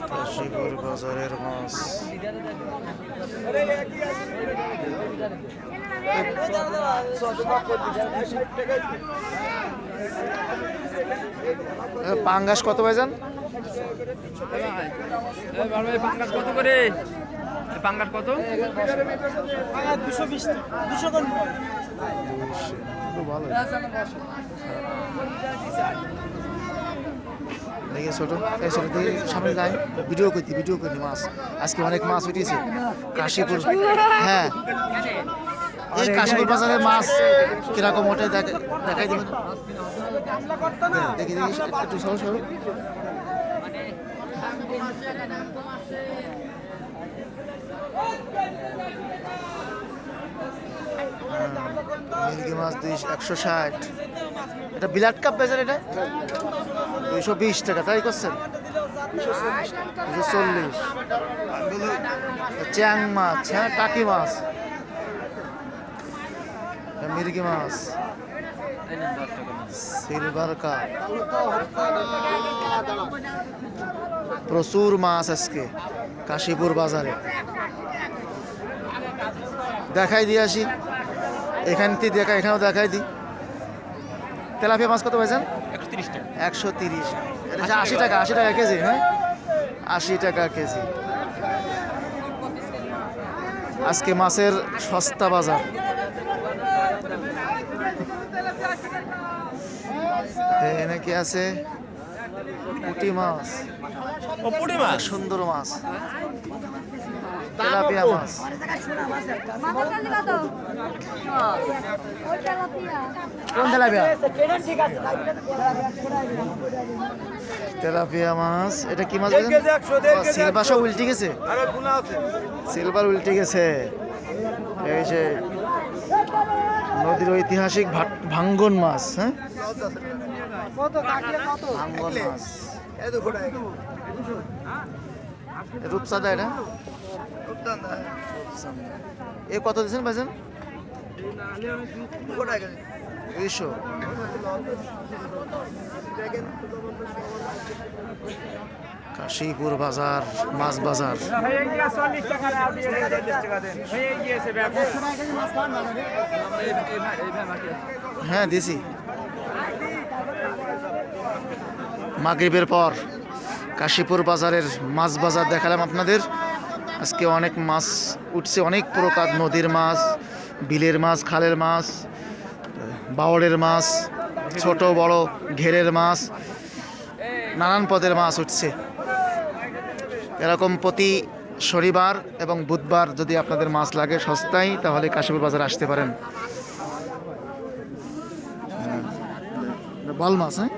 কাশীপুর বাজারের মাছ পাঙ্গাস কত ভাইজান? পাঙ্গাস কত? করে পাঙ্গাস কত দুশো বিশ দুশো ভালো। দেখি ছোটো, এই ছোটো সামনে যাই ভিডিও করতি, ভিডিও করি মাছ। আজকে অনেক মাছ উঠেছে। কাশিপুর। হ্যাঁ। এই কাশিপুর বাজারে মাছ কীরকম ওঠে দেখ- দেখাই দেবেন। দেখি দেখি, একটু সরু, সরো। মাছ দুই একশো ষাট। এটা বিলাট কাপ বেজার এটা? দুইশো বিশ টাকা, তাই করছেন? দুশো চল্লিশ। চ্যাং মাছ হ্যাঁ টাকি মাছ। মিরগি মাছ। Silver cup. প্রচুর মাছ আজকে, কাশীপুর বাজারে। দেখাই দিয়ে আসি। এখান থেকে দেখা এখানেও দেখাই দিই। তেলাপিয়া মাছ কত পাইছেন একশো তিরিশ টাকা। একশো তিরিশ। এটা আশি টাকা আশি টাকা কেজি হ্যাঁ? আশি টাকা কেজি। আজকে মাছের সস্তা বাজার। এখানে কি আছে? পুঁটি মাছ। পুটি মাছ? সুন্দর মাছ। তেলাপিয়া মাছ। কোন তেলাপিয়া? তেলাপিয়া মাছ। এটা কি মাছ সিলভার সব উল্টে গেছে? সিলভার উল্টে গেছে। এই যে নদীর ঐতিহাসিক ভাঙ্গন মাছ হ্যাঁ? ভাঙ্গন মাছ। রূপসাদা এটা? এ কত দিয়েছেন ভাইজান? দুইশো। কাশীপুর বাজার, মাছ বাজার। হয়ে দিছি মাগরিবের পর। কাশীপুর বাজারের মাছ বাজার দেখালাম আপনাদের। আজকে অনেক মাছ উঠছে, অনেক প্রকার নদীর মাছ, বিলের মাছ, খালের মাছ বাওড়ের মাছ, ছোট, বড়, ঘেরের মাছ, নানান পদের মাছ উঠছে। এরকম প্রতি শনিবার এবং বুধবার যদি আপনাদের মাছ লাগে সস্তায়, তাহলে কাশীপুর বাজার আসতে পারেন। বল মাছ হ্যাঁ?